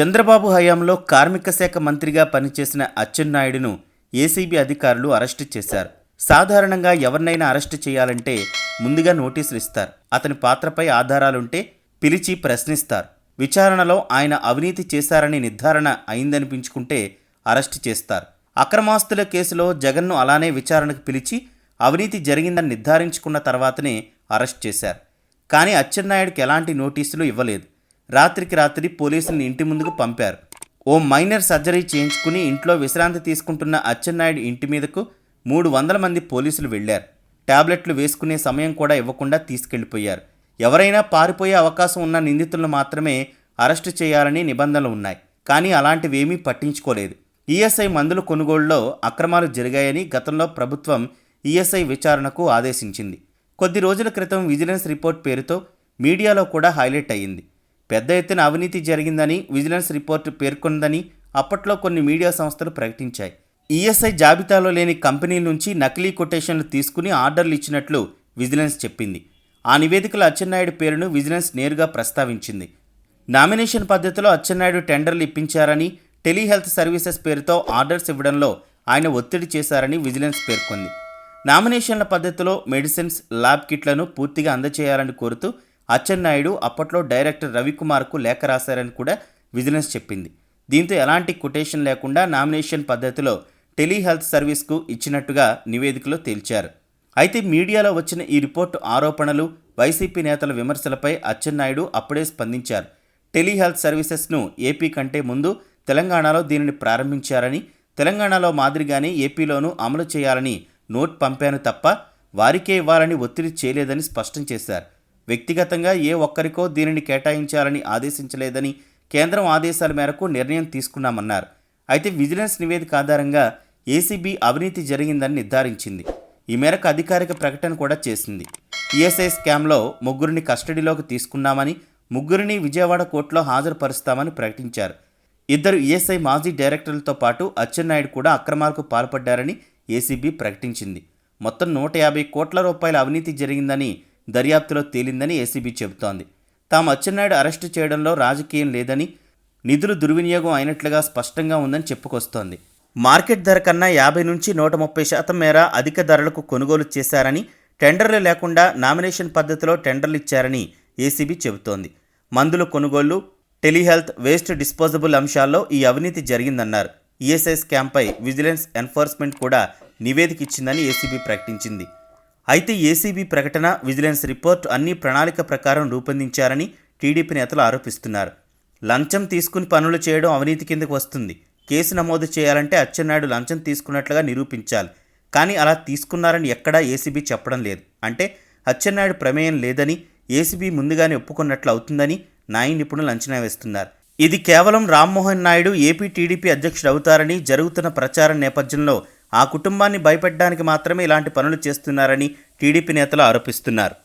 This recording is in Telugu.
చంద్రబాబు హయాంలో కార్మిక శాఖ మంత్రిగా పనిచేసిన అచ్చెన్నాయుడును ఏసీబీ అధికారులు అరెస్టు చేశారు. సాధారణంగా ఎవరినైనా అరెస్టు చేయాలంటే ముందుగా నోటీసులు ఇస్తారు. అతని పాత్రపై ఆధారాలుంటే పిలిచి ప్రశ్నిస్తారు. విచారణలో ఆయన అవినీతి చేశారని నిర్ధారణ అయిందనిపించుకుంటే అరెస్టు చేస్తారు. అక్రమాస్తుల కేసులో జగన్ను అలానే విచారణకు పిలిచి అవినీతి జరిగిందని నిర్ధారించుకున్న తర్వాతనే అరెస్ట్ చేశారు. కానీ అచ్చెన్నాయుడికి ఎలాంటి నోటీసులు ఇవ్వలేదు. రాత్రికి రాత్రి పోలీసుల్ని ఇంటి ముందుకు పంపారు. ఓ మైనర్ సర్జరీ చేయించుకుని ఇంట్లో విశ్రాంతి తీసుకుంటున్న అచ్చెన్నాయుడు ఇంటి మీదకు మూడు వందల మంది పోలీసులు వెళ్ళారు టాబ్లెట్లు వేసుకునే సమయం కూడా ఇవ్వకుండా తీసుకెళ్ళిపోయారు. ఎవరైనా పారిపోయే అవకాశం ఉన్న నిందితులను మాత్రమే అరెస్టు చేయాలని నిబంధనలు ఉన్నాయి. కానీ అలాంటివేమీ పట్టించుకోలేదు. ఈఎస్ఐ మందుల కొనుగోలులో అక్రమాలు జరిగాయని గతంలో ప్రభుత్వం ఈఎస్ఐ విచారణకు ఆదేశించింది. కొద్ది రోజుల క్రితం విజిలెన్స్ రిపోర్ట్ పేరుతో మీడియాలో కూడా హైలైట్ అయ్యింది. పెద్ద ఎత్తున అవినీతి జరిగిందని విజిలెన్స్ రిపోర్టు పేర్కొందని అప్పట్లో కొన్ని మీడియా సంస్థలు ప్రకటించాయి. ఈఎస్ఐ జాబితాలో లేని కంపెనీల నుంచి నకిలీ కొటేషన్లు తీసుకుని ఆర్డర్లు ఇచ్చినట్లు విజిలెన్స్ చెప్పింది. ఆ నివేదికలో అచ్చెన్నాయుడు పేరును విజిలెన్స్ నేరుగా ప్రస్తావించింది. నామినేషన్ పద్ధతిలో అచ్చెన్నాయుడు టెండర్లు ఇప్పించారని టెలిహెల్త్ సర్వీసెస్ పేరుతో ఆర్డర్స్ ఇవ్వడంలో ఆయన ఒత్తిడి చేశారని విజిలెన్స్ పేర్కొంది. నామినేషన్ల పద్ధతిలో మెడిసిన్స్ ల్యాబ్ కిట్లను పూర్తిగా అందచేయాలని కోరుతూ అచ్చెన్నాయుడు అప్పట్లో డైరెక్టర్ రవికుమార్కు లేఖ రాశారని కూడా విజిలెన్స్ చెప్పింది. దీంతో ఎలాంటి కొటేషన్ లేకుండా నామినేషన్ పద్ధతిలో టెలిహెల్త్ సర్వీస్కు ఇచ్చినట్టుగా నివేదికలో తేల్చారు. అయితే మీడియాలో వచ్చిన ఈ రిపోర్టు ఆరోపణలు వైసీపీ నేతల విమర్శలపై అచ్చెన్నాయుడు అప్పుడే స్పందించారు. టెలిహెల్త్ సర్వీసెస్ను ఏపీ కంటే ముందు తెలంగాణలో దీనిని ప్రారంభించారని తెలంగాణలో మాదిరిగానే ఏపీలోనూ అమలు చేయాలని నోట్ పంపాను తప్ప వారికే ఇవ్వాలని ఒత్తిడి చేయలేదని స్పష్టం చేశారు. వ్యక్తిగతంగా ఏ ఒక్కరికో దీనిని కేటాయించాలని ఆదేశించలేదని కేంద్రం ఆదేశాల మేరకు నిర్ణయం తీసుకున్నామన్నారు. అయితే విజిలెన్స్ నివేదిక ఆధారంగా ఏసీబీ అవినీతి జరిగిందని నిర్ధారించింది. ఈ మేరకు అధికారిక ప్రకటన కూడా చేసింది. ఈఎస్ఐ స్కామ్లో ముగ్గురిని కస్టడీలోకి తీసుకున్నామని ముగ్గురిని విజయవాడ కోర్టులో హాజరుపరుస్తామని ప్రకటించారు. ఇద్దరు ఈఎస్ఐ మాజీ డైరెక్టర్లతో పాటు అచ్చెన్నాయుడు కూడా అక్రమాలకు పాల్పడ్డారని ఏసీబీ ప్రకటించింది. మొత్తం నూట యాభై కోట్ల రూపాయల అవినీతి జరిగిందని దర్యాప్తులో తేలిందని ఏసీబీ చెబుతోంది. తాము అచ్చెన్నాయుడు అరెస్టు చేయడంలో రాజకీయం లేదని నిధులు దుర్వినియోగం అయినట్లుగా స్పష్టంగా ఉందని చెప్పుకొస్తోంది. మార్కెట్ ధర కన్నా యాభై నుంచి నూట ముప్పై శాతం మేర అధిక ధరలకు కొనుగోలు చేశారని టెండర్లు లేకుండా నామినేషన్ పద్ధతిలో టెండర్లు ఇచ్చారని ఏసీబీ చెబుతోంది. మందుల కొనుగోళ్ళు టెలిహెల్త్ వేస్ట్ డిస్పోజబుల్ అంశాల్లో ఈ అవినీతి జరిగిందన్నారు. ఈఎస్ఐ స్కామ్పై విజిలెన్స్ ఎన్ఫోర్స్మెంట్ కూడా నివేదిక ఇచ్చిందని ఏసీబీ ప్రకటించింది. అయితే ఏసీబీ ప్రకటన విజిలెన్స్ రిపోర్ట్ అన్ని ప్రణాళిక ప్రకారం రూపొందించారని టీడీపీ నేతలు ఆరోపిస్తున్నారు. లంచం తీసుకుని పనులు చేయడం అవినీతి కిందకు వస్తుంది. కేసు నమోదు చేయాలంటే అచ్చెన్నాయుడు లంచం తీసుకున్నట్లుగా నిరూపించాలి. కానీ అలా తీసుకున్నారని ఎక్కడా ఏసీబీ చెప్పడం లేదు. అంటే అచ్చెన్నాయుడు ప్రమేయం లేదని ఏసీబీ ముందుగానే ఒప్పుకున్నట్లు అవుతుందని న్యాయ నిపుణులు అంచనా వేస్తున్నారు. ఇది కేవలం రామ్మోహన్ నాయుడు ఏపీ టీడీపీ అధ్యక్షుడు అవుతారని జరుగుతున్న ప్రచారం నేపథ్యంలో ఆ కుటుంబాన్ని భయపెట్టడానికి మాత్రమే ఇలాంటి పనులు చేస్తున్నారని టీడీపీ నేతలు ఆరోపిస్తున్నారు.